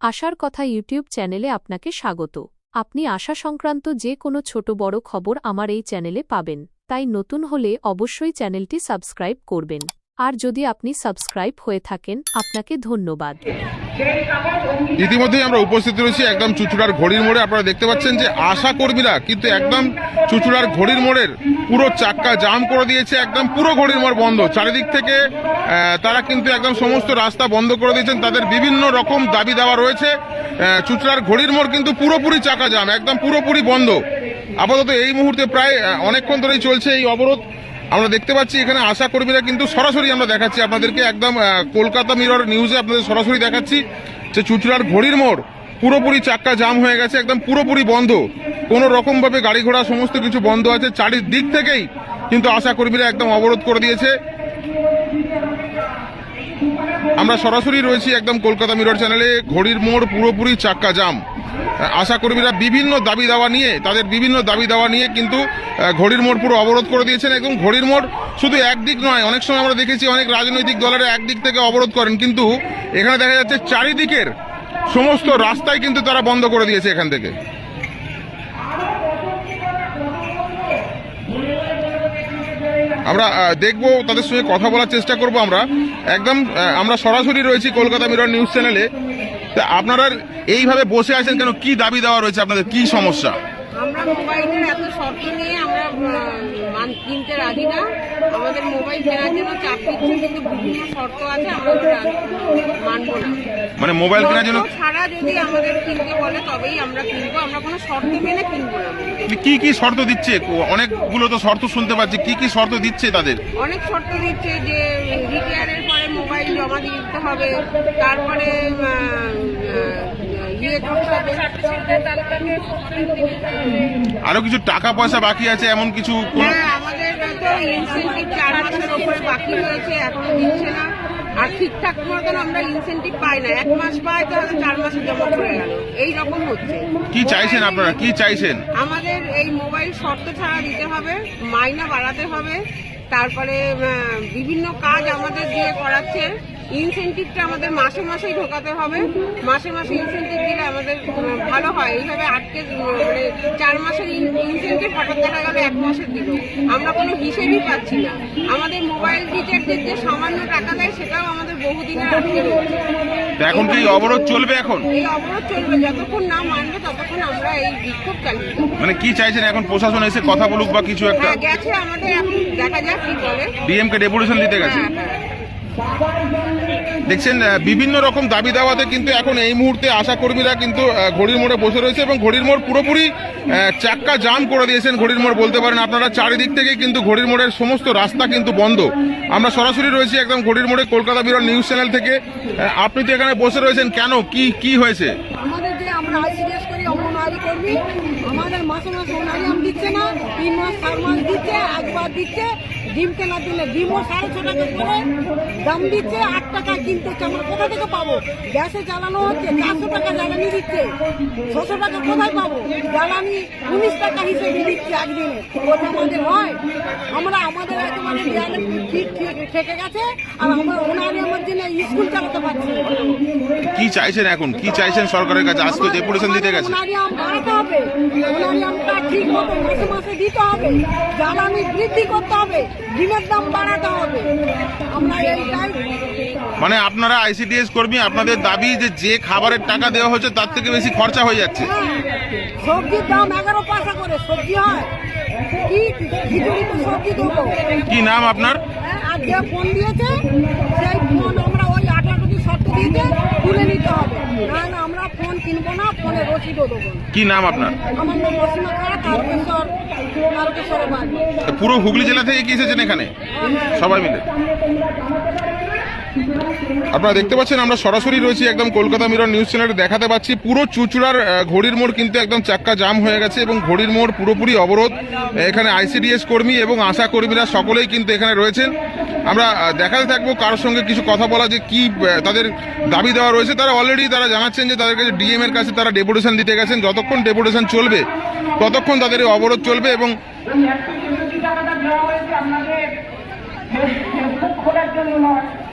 আশার কথা ইউটিউব চ্যানেলে আপনাকে স্বাগত। আপনি আশা সংক্রান্ত যে কোনো ছোট বড় খবর আমার এই চ্যানেলে পাবেন, তাই নতুন হলে অবশ্যই চ্যানেলটি সাবস্ক্রাইব করবেন। আর যদি আপনি সাবস্ক্রাইব হয়ে থাকেন, আপনাকে ধন্যবাদ। ইতিমধ্যেই আমরা উপস্থিত রয়েছি একদম চুচুড়ার ঘড়ির মোড়ে। আপনারা দেখতে পাচ্ছেন যে আশা কর্মীরা কিন্তু একদম চুচুড়ার ঘড়ির মোড়ের পুরো চাক্কা জাম করে দিয়েছে, একদম পুরো ঘড়ির মোড় বন্ধ। চারিদিক থেকে তারা কিন্তু একদম সমস্ত রাস্তা বন্ধ করে দিয়েছেন। তাদের বিভিন্ন রকম দাবি দেওয়া রয়েছে। চুচুড়ার ঘড়ির মোড় কিন্তু পুরোপুরি চাকা জাম, একদম পুরোপুরি বন্ধ। আপাতত এই মুহূর্তে প্রায় অনেকক্ষণ ধরেই চলছে এই অবরোধ। আমরা দেখতে পাচ্ছি, এখানে আশা কর্মীরা কিন্তু সরাসরি আমরা দেখাচ্ছি আপনাদেরকে। একদম কলকাতা মিরর নিউজে আপনাদের সরাসরি দেখাচ্ছি যে চুচুড়ার ঘড়ির মোড় পুরোপুরি চাক্কা জাম হয়ে গেছে, একদম পুরোপুরি বন্ধ। কোনো রকম ভাবে গাড়ি ঘোড়া সমস্ত কিছু বন্ধ আছে, চারিদিক থেকেই কিন্তু আশা কর্মীরা একদম অবরোধ করে দিয়েছে। আমরা সরাসরি রয়েছি একদম কলকাতা মিরর চ্যানেলে, ঘড়ির মোড় পুরোপুরি চাক্কা জাম। আশা কর্মীরা বিভিন্ন দাবি দাওয়া নিয়ে, তাদের বিভিন্ন দাবি দাওয়া নিয়ে কিন্তু ঘড়ির মোড় পুরো অবরোধ করে দিয়েছেন এবং ঘড়ির মোড় শুধু একদিক নয়, অনেক সময় আমরা দেখেছি অনেক রাজনৈতিক দলের একদিক থেকে অবরোধ করেন, কিন্তু এখানে দেখা যাচ্ছে চারিদিকের সমস্ত রাস্তায় কিন্তু তারা বন্ধ করে দিয়েছে এখান থেকে। আমরা দেখব, তাদের সঙ্গে কথা বলার চেষ্টা করব আমরা। একদম আমরা সরাসরি রয়েছি কলকাতা মিরর নিউজ চ্যানেলে। আপনারা এইভাবে বসে আছেন কেন? কি দাবি দেওয়া রয়েছে আপনাদের? কি সমস্যা? আমরা মোবাইলের এত শর্ত নিয়ে আমরা মান কিনতে রাজি না। আমাদের মোবাইল কেনার জন্য চাপ দিচ্ছে কিন্তু বিভিন্ন শর্ত আছে আমরা ওটা মানবো না। মানে মোবাইল কেনার জন্য ছাড়া যদি আমাদের কিনতে বলে তবেই আমরা কিনবো। আমরা কোনো শর্ত মেনে কিনবো না। কি কি শর্ত দিচ্ছে? অনেকগুলো তো শর্ত শুনতে পাচ্ছি। কি কি শর্ত দিচ্ছে তাদের? অনেক শর্ত দিচ্ছে যে রিটায়ারের পরে মোবাইল জমা দিতে হবে। তারপরে আরও কিছু টাকা পয়সা বাকি আছে? এমন কিছু হ্যাঁ আমাদের চার মাসের বাকি এখনও দিচ্ছে না। আর ঠিকঠাক মতন আমরা ইনসেন্টিভ পাই না। এক মাস পাই তো হয়তো চার মাসে জমা পড়ে গেল। এই রকম হচ্ছে। কি চাইছেন আপনারা? কি চাইছেন? আমাদের এই মোবাইল শর্ত ছাড়া দিতে হবে মাইনা বাড়াতে হবে। তারপরে বিভিন্ন কাজ আমাদের দিয়ে করাচ্ছে। ইনসেন্টিভটা আমাদের মাসে মাসেই ঢোকাতে হবে। মাসে মাসে ইনসেন্টিভ দিলে আমাদের ভালো হয়। এইভাবে আটকে মানে চার মাসের ইনসেন্টিভ হঠাৎ দেখা গেল এক মাসের দিল আমরা কোনো হিসেবই পাচ্ছি না। আমাদের মোবাইল রিচার্জের যে সামান্য টাকা দেয় সেটাও আমাদের বহুদিনের আটকে এখন কি অবরোধ চলবে এখন? এই অবরোধ চলবে। যতক্ষণ না মানবে ততক্ষণ আমরা এই বিক্ষোভ চালিয়ে মানে কি চাইছেন? এখন প্রশাসন এসে কথা বলুক বা কিছু একটা? হ্যাঁ গেছে আমাদের এখন। দেখা যাক কি বলে ডিএমকে ডেপুটেশন দিতে গেছে। হ্যাঁ হ্যাঁ। দেখছেন বিভিন্ন রকম দাবি দাওয়াতে কিন্তু এখন এই মুহূর্তে আশা কর্মীরা কিন্তু ঘড়ির মোড়ে বসে রয়েছে এবং ঘড়ির মোড় পুরোপুরি চাক্কা জাম করে দিয়েছেন ঘড়ির মোড় বলতে পারেন আপনারা। চারিদিক থেকে কিন্তু ঘড়ির মোড়ের সমস্ত রাস্তা কিন্তু বন্ধ। আমরা সরাসরি রয়েছি একদম ঘড়ির মোড়ে কলকাতা বিরল নিউজ চ্যানেল থেকে। আপনি তো এখানে বসে রয়েছেন, কেন? কি কি হয়েছে? আমাদের মাসে মাসে দিচ্ছে না, তিন মাস, চার মাস দিচ্ছে, একবার দিচ্ছে ডিম কেনার জন্য ডিমও সাড়ে ছ টাকা করে দাম দিচ্ছে আট টাকা কিনতে হচ্ছে। আমরা কোথা থেকে পাবো? গ্যাসে জ্বালানো হচ্ছে চারশো টাকা জ্বালানি দিচ্ছে। ছশো টাকা কোথায় পাবো? জ্বালানি উনিশ টাকা হিসেবে দিচ্ছে একদিনে। ওটা আমাদের হয় আমরা আমাদের একেবারে দেয়ালে ঠিক ঠেকে গেছে আর আমরা ওনারি আমার জন্য স্কুল চালাতে পারছি। কি চাইছেন এখন? কি চাইছেন সরকারের কাছে? আজ তো ডেপুটেশন দিতে গেছে। ওনারি আম বাড়াতে হবে আমটা ঠিক মতো মাসে মাসে দিতে হবে জ্বালানি বৃদ্ধি করতে হবে। ডিমের দাম বাড়াতে হবে। আমরা এইটাই মানে আপনারা আইসিডিএস কর্মী আপনাদের দাবি যে যে খাবারের টাকা দেওয়া হচ্ছে তার থেকে বেশি খরচা হয়ে যাচ্ছে। হ্যাঁ, সবজির দাম এগারো পয়সা করে সবজি হয়। কি খিচুড়ি সবজি দেবো। কি নাম আপনার? হ্যাঁ, আর যে ফোন দিয়েছে সেই ফোন আমরা ওই আঠারো দিয়েছে তুলে নিতে হবে। না না আমরা ফোন কিনবো না ফোনে রসিদও দেবো কি নাম আপনার? আমার নাম অসীমা পুরো হুগলি জেলা থেকে কি এসেছেন এখানে? সবাই মিলে। আপনারা দেখতে পাচ্ছেন, আমরা সরাসরি রয়েছি একদম কলকাতা মিরর নিউজ চ্যানেলে। দেখাতে পাচ্ছি, পুরো চুচুড়ার ঘড়ির মোড় কিন্তু একদম চাক্কা জাম হয়ে গেছে এবং ঘড়ির মোড় পুরোপুরি অবরোধ। এখানে আইসিডিএস কর্মী এবং আশা কর্মীরা সকলেই কিন্তু এখানে রয়েছেন। আমরা দেখাতে থাকব কারোর সঙ্গে কিছু কথা বলা যে কি তাদের দাবি দেওয়া রয়েছে। তারা অলরেডি তারা জানাচ্ছেন যে তাদের কাছে ডিএম এর কাছে তারা ডেপুটেশন দিতে গেছেন। যতক্ষণ ডেপুটেশন চলবে ততক্ষণ তাদের অবরোধ চলবে এবং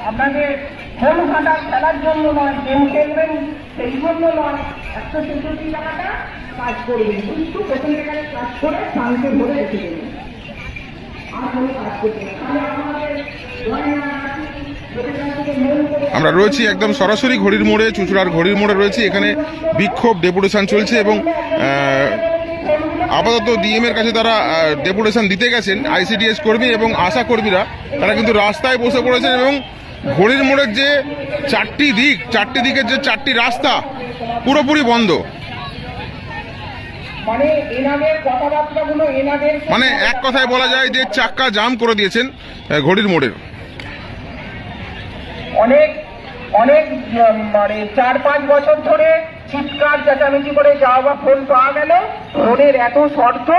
আপনাদের খেলার জন্য নয় গেম খেলবেন সেই জন্য নয় একশো ছেষট্টি টাকাটা কাজ করবেন। কিন্তু প্রথম কাজ করে শান্তি ধরে রেখে দেবেন আমরা রয়েছি একদম সরাসরি ঘড়ির মোড়ে চুচুড়ার ঘড়ির মোড়ে রয়েছি। এখানে বিক্ষোভ ডেপুটেশন চলছে এবং আহ, আপাতত ডিএম এর কাছে তারা ডেপুটেশন দিতে গেছেন আইসিডিএস কর্মী এবং আশা কর্মীরা। তারা কিন্তু রাস্তায় বসে পড়েছেন এবং ঘড়ির মোড়ের যে চারটি দিক চারটি দিকের যে চারটি রাস্তা পুরোপুরি বন্ধ। মানে মানে এক কথায় বলা যায় যে চাক্কা জাম করে দিয়েছেন ঘড়ির মোড়ের অনেক অনেক মানে চার পাঁচ বছর ধরে চিৎকার চেঁচামেচি করে যাওয়া বা ফোন পাওয়া গেল। রোডের এত শর্ত,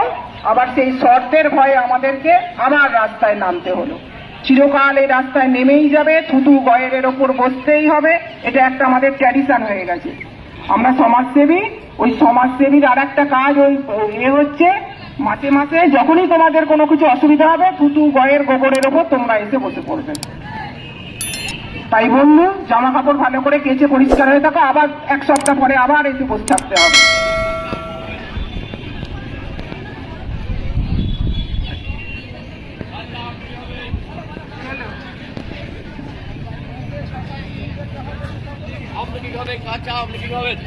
আবার সেই শর্তের ভয়ে আমাদেরকে আমার রাস্তায় নামতে হলো। চিরকাল এই রাস্তায় নেমেই যাবে, থুতু গয়ের ওপর বসতেই হবে। এটা একটা আমাদের ট্র্যাডিশন হয়ে গেছে। আমরা সমাজসেবী, ওই সমাজসেবীর আর একটা কাজ ওই, এ হচ্ছে, মাসে মাসে যখনই তোমাদের কোনো কিছু অসুবিধা হবে, থুতু গয়ের গোবরের ওপর তোমরা এসে বসে পড়বে। তাই বলল জামা কাপড় ভালো করে কেচে পরিষ্কার হয়ে থাকো, আবার এক সপ্তাহ পরে আবার এসে বসে থাকতে হবে। আপনি কি কাঁচা আপনি কি খাবেন